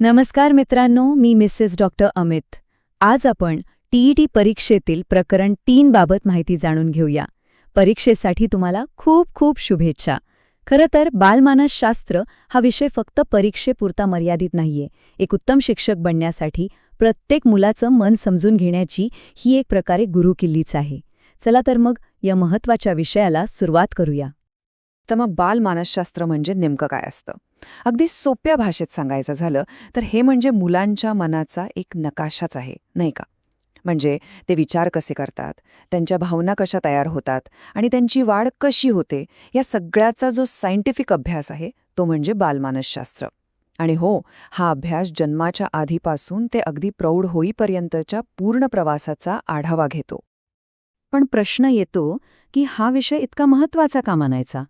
नमस्कार मित्रांनो मी Mrs doctor Amit. आज आपण टीईटी परीक्षेतील प्रकरण तीन बाबत माहिती जाणून घेऊया. परीक्षेसाठी तुम्हाला खूप खूप शुभेच्छा. खरं तर बालमानसशास्त्र हा विषय फक्त परीक्षेपुरता मर्यादित नाहीये. एक उत्तम शिक्षक बनण्यासाठी प्रत्येक मुलाचं मन समजून घेण्याची ही एक प्रकारे गुरुकिल्लीच आहे. चला तर मग या महत्त्वाच्या विषयाला सुरुवात करूया. तर मग बाल मानसशास्त्र म्हणजे नेमकं काय असतं? अगदी सोप्या भाषेत सांगायचं झालं तर हे म्हणजे मुलांच्या मनाचा एक नकाशाच आहे नाही का? म्हणजे ते विचार कसे करतात त्यांच्या भावना कशा तयार होतात आणि त्यांची वाढ कशी होते या सगळ्याचा जो सायंटिफिक अभ्यास आहे तो म्हणजे बालमानसशास्त्र. आणि हो हा अभ्यास जन्माच्या आधीपासून ते अगदी प्रौढ होईपर्यंतच्या पूर्ण प्रवासाचा आढावा घेतो. पण प्रश्न येतो की हा विषय इतका महत्त्वाचा का मानायचा?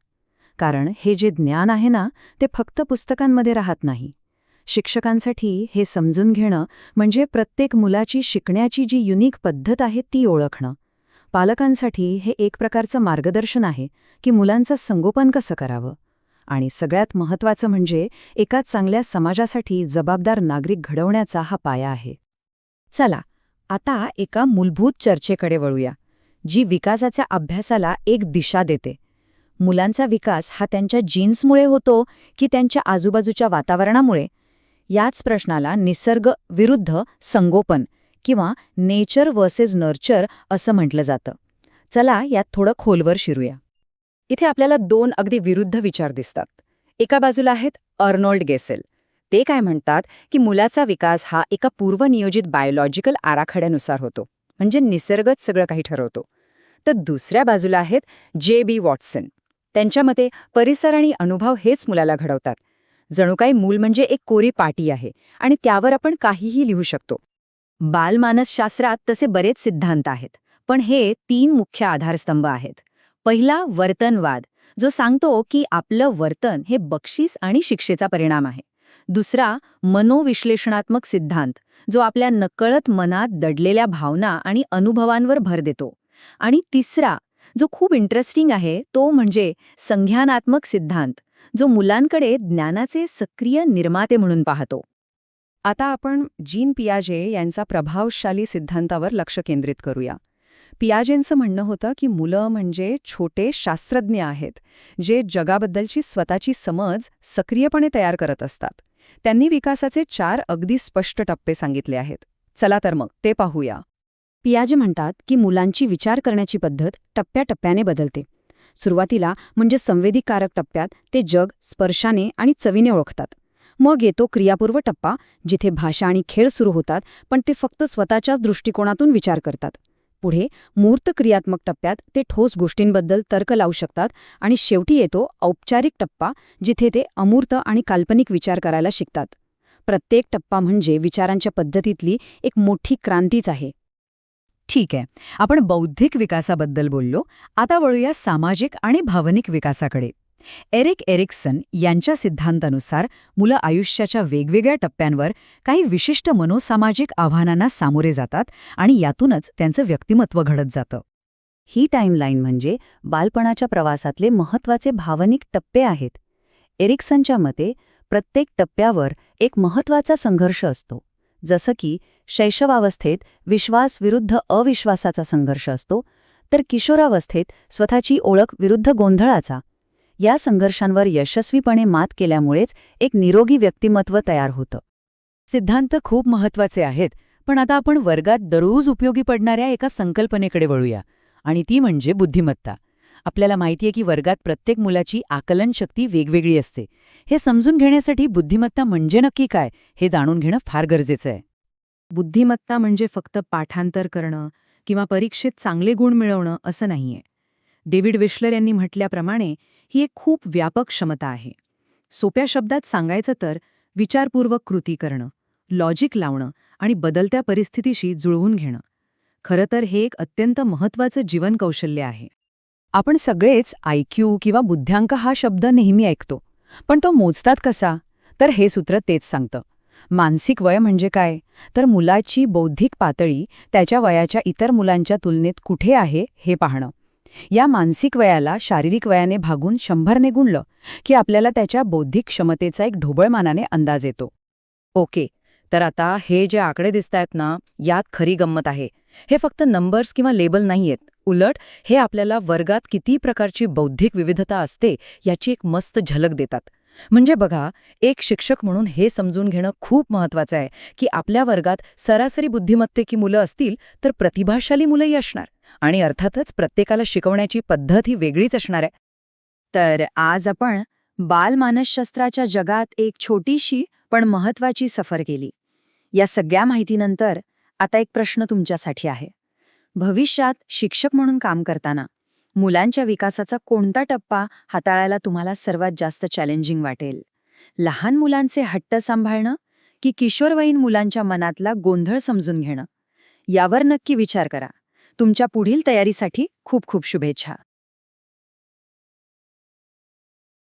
कारण हे जे ज्ञान आहे ना ते फक्त पुस्तकांमध्ये राहत नाही. शिक्षकांसाठी हे समजून घेणं म्हणजे प्रत्येक मुलाची शिकण्याची जी युनिक पद्धत आहे ती ओळखणं. पालकांसाठी हे एक प्रकारचं मार्गदर्शन आहे की मुलांचं संगोपन कसं करावं. आणि सगळ्यात महत्त्वाचं म्हणजे एका चांगल्या समाजासाठी जबाबदार नागरिक घडवण्याचा हा पाया आहे. चला आता एका मूलभूत चर्चेकडे वळूया जी विकासाच्या अभ्यासाला एक दिशा देते. मुलांचा विकास हा त्यांच्या जीन्समुळे होतो की त्यांच्या आजूबाजूच्या वातावरणामुळे? याच प्रश्नाला निसर्ग विरुद्ध संगोपन किंवा नेचर वर्सेस नर्चर असं म्हटलं जातं. चला यात थोडं खोलवर शिरूया. इथे आपल्याला दोन अगदी विरुद्ध विचार दिसतात. एका बाजूला आहेत अर्नोल्ड गेसेल. ते काय म्हणतात की मुलाचा विकास हा एका पूर्वनियोजित बायोलॉजिकल आराखड्यानुसार होतो म्हणजे निसर्गच सगळं काही ठरवतो. तर दुसऱ्या बाजूला आहेत जे बी वॉटसन. त्यांच्या मते परिसर आणि अनुभव हेच मुलाला घडवतात. जणू काही मूल म्हणजे एक कोरी पाटी आहे आणि त्यावर आपण काहीही लिहू शकतो. बालमानसशास्त्रात तसे बरेच सिद्धांत आहेत पण हे तीन मुख्य आधारस्तंभ आहेत. पहिला वर्तनवाद जो सांगतो की आपलं वर्तन हे बक्षीस आणि शिक्षेचा परिणाम आहे. दुसरा मनोविश्लेषणात्मक सिद्धांत जो आपल्या नकळत मनात दडलेल्या भावना आणि अनुभवांवर भर देतो. आणि तिसरा जो खूप इंटरेस्टिंग आहे तो म्हणजे संज्ञानात्मक सिद्धांत जो मुलांकडे ज्ञानाचे सक्रिय निर्माते म्हणून पाहतो. आता आपण जीन पियाजे यांचा प्रभावशाली सिद्धांतावर लक्ष केंद्रित करूया. पियाजेंचं म्हणणं होतं की मुलं म्हणजे छोटे शास्त्रज्ञ आहेत जे जगाबद्दलची स्वतःची समज सक्रियपणे तयार करत असतात. त्यांनी विकासाचे चार अगदी स्पष्ट टप्पे सांगितले आहेत. चला तर मग ते पाहूया. पियाजे म्हणतात की मुलांची विचार करण्याची पद्धत टप्प्याटप्प्याने बदलते. सुरुवातीला म्हणजे संवेदीकारक टप्प्यात ते जग स्पर्शाने आणि चवीने ओळखतात. मग येतो क्रियापूर्व टप्पा जिथे भाषा आणि खेळ सुरू होतात पण ते फक्त स्वतःच्याच दृष्टिकोनातून विचार करतात. पुढे मूर्त क्रियात्मक टप्प्यात ते ठोस गोष्टींबद्दल तर्क लावू शकतात आणि शेवटी येतो औपचारिक टप्पा जिथे ते अमूर्त आणि काल्पनिक विचार करायला शिकतात. प्रत्येक टप्पा म्हणजे विचारांच्या पद्धतीतली एक मोठी क्रांतीच आहे. ठीक आहे. आपण बौद्धिक विकासाबद्दल बोललो. आता वळूया सामाजिक आणि भावनिक विकासाकडे. एरिक एरिक्सन यांच्या सिद्धांतानुसार मुलं आयुष्याच्या वेगवेगळ्या टप्प्यांवर काही विशिष्ट मनोसामाजिक आव्हानांना सामोरे जातात आणि यातूनच त्यांचं व्यक्तिमत्व घडत जातं. ही टाईमलाईन म्हणजे बालपणाच्या प्रवासातले महत्त्वाचे भावनिक टप्पे आहेत. एरिक्सनच्या मते प्रत्येक टप्प्यावर एक महत्त्वाचा संघर्ष असतो. जसं की शैशवावस्थेत विश्वास विरुद्ध अविश्वासाचा संघर्ष असतो तर किशोरावस्थेत स्वतःची ओळख विरुद्ध गोंधळाचा. या संघर्षांवर यशस्वीपणे मात केल्यामुळेच एक निरोगी व्यक्तिमत्व तयार होतं. सिद्धांत खूप महत्त्वाचे आहेत पण आता आपण वर्गात दररोज उपयोगी पडणाऱ्या एका संकल्पनेकडे वळूया आणि ती म्हणजे बुद्धिमत्ता. आपल्याला माहितीये की वर्गात प्रत्येक मुलाची आकलन शक्ती वेगवेगळी असते. हे समजून घेण्यासाठी बुद्धिमत्ता म्हणजे नक्की काय हे जाणून घेणं फार गरजेचं आहे. बुद्धिमत्ता म्हणजे फक्त पाठांतर करणं किंवा परीक्षेत चांगले गुण मिळवणं असं नाहीये. डेव्हिड विश्लर यांनी म्हटल्याप्रमाणे ही एक खूप व्यापक क्षमता आहे. सोप्या शब्दात सांगायचं तर विचारपूर्वक कृती करणं लॉजिक लावणं आणि बदलत्या परिस्थितीशी जुळवून घेणं. खरं तर हे एक अत्यंत महत्त्वाचं जीवन कौशल्य आहे. आपण सगळेच आयक्यू किंवा बुद्ध्यांक हा शब्द नेहमी ऐकतो. पण तो मोजतात कसा? तर हे सूत्र तेच सांगतं. मानसिक वय म्हणजे काय? तर मुलाची बौद्धिक पातळी त्याच्या वयाच्या इतर मुलांच्या तुलनेत कुठे आहे हे पाहणं. या मानसिक वयाला शारीरिक वयाने भागून शंभरने गुणलं की आपल्याला त्याच्या बौद्धिक क्षमतेचा एक ढोबळमानाने अंदाज येतो. ओके तर आता हे जे आकडे दिसतायत ना यात खरी गंमत आहे. हे फक्त नंबर्स किंवा लेबल नाहीयेत. उलट हे आपल्याला वर्गात किती प्रकारची बौद्धिक विविधता असते याची एक मस्त झलक देतात. म्हणजे बघा एक शिक्षक म्हणून हे समजून घेणं खूप महत्वाचं आहे की आपल्या वर्गात सरासरी बुद्धिमत्तेची मुलं असतील तर प्रतिभाशाली मुलंही असणार. आणि अर्थातच प्रत्येकाला शिकवण्याची पद्धत ही वेगळीच असणार आहे. तर आज आपण बालमानसशास्त्राच्या जगात एक छोटीशी पण महत्वाची सफर केली. या सगळ्या माहितीनंतर आता एक प्रश्न तुमच्यासाठी आहे. भविष्यात शिक्षक म्हणून काम करताना मुलांच्या विकासाचा कोणता टप्पा हाताळायला तुम्हाला सर्वात जास्त चॅलेंजिंग वाटेल? लहान मुलांचे हट्ट सांभाळणं की किशोरवयीन मुलांच्या मनातला गोंधळ समजून घेणं? यावर नक्की विचार करा. तुमच्या पुढील तयारीसाठी खूप खूप शुभेच्छा.